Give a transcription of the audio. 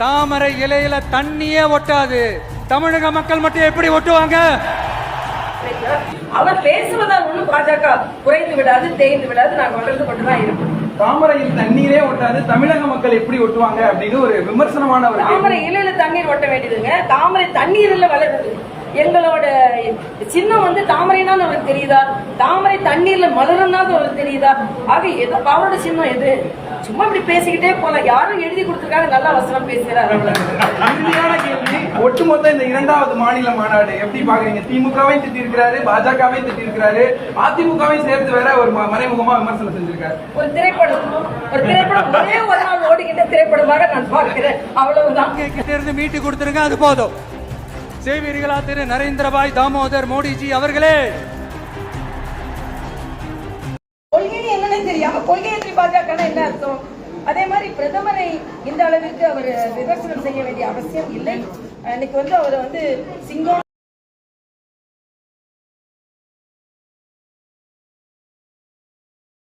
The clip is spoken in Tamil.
தாமரை இலையில தண்ணியே ஒட்டாது. தமிழக மக்கள் மட்டும் எப்படி ஒட்டுவாங்க? அவர் பேசுவதால் ஒன்றும் பாஜக குறைந்து விடாது தேய்ந்து விடாது நாங்கள் வளர்ந்து கொண்டுதான் இருப்போம் தாமரையில் தண்ணீரே ஒட்டாது தமிழக மக்கள் எப்படி ஒட்டுவாங்க அப்படின்னு ஒரு விமர்சனமான ஒரு. தாமரை இலையில தண்ணீர் ஒட்ட வேண்டியதுங்க. தாமரை தண்ணீர்ல வளருது. எங்களோட சின்னம் வந்து தாமரைனாலும் அவருக்கு தெரியுதா? தாமரை தண்ணீர்ல மலரும்னாலும் அவருக்கு தெரியுதா? ஆக எதோ அவரோட சின்னம் எது? சும்மா இப்படி பேசிக்கிட்டே போலாம். யாரும் எழுதி கொடுத்துருக்காங்க. நல்லா வசனம் பேசுகிறார் இறுதியான கேள்வி. ஒட்டுமொத்த இந்த இரண்டாவது மாநில மாநாடு எப்படி பாக்குறீங்க? திமுகவை திட்டி இருக்கிறாரு பாஜகவை திட்டி இருக்கிறாரு அதிமுகவை சேர்த்து வேற ஒரு மறைமுகமா விமர்சனம் செஞ்சிருக்காரு. ஒரு திரைப்படம். ஒரு திரைப்படம் ஒரே ஒரு நாள் ஓடுகின்ற திரைப்படமாக நான் பார்க்கிறேன். அவ்வளவுதான். கிட்ட இருந்து மீட்டு கொடுத்துருங்க அது போதும். செய்வீர்களா திரு நரேந்திரபாய் தாமோதர் மோடிஜி அவர்களே. கொள்கை என்னன்னு தெரியாம கொள்கையற்றி பாஜக என்ன அர்த்தம்? அதே மாதிரி பிரதமரை இந்த அளவிற்கு அவர் விமர்சனம் செய்ய வேண்டிய அவசியம் இல்லை. இன்னைக்கு வந்து அவர் வந்து சிங்கம்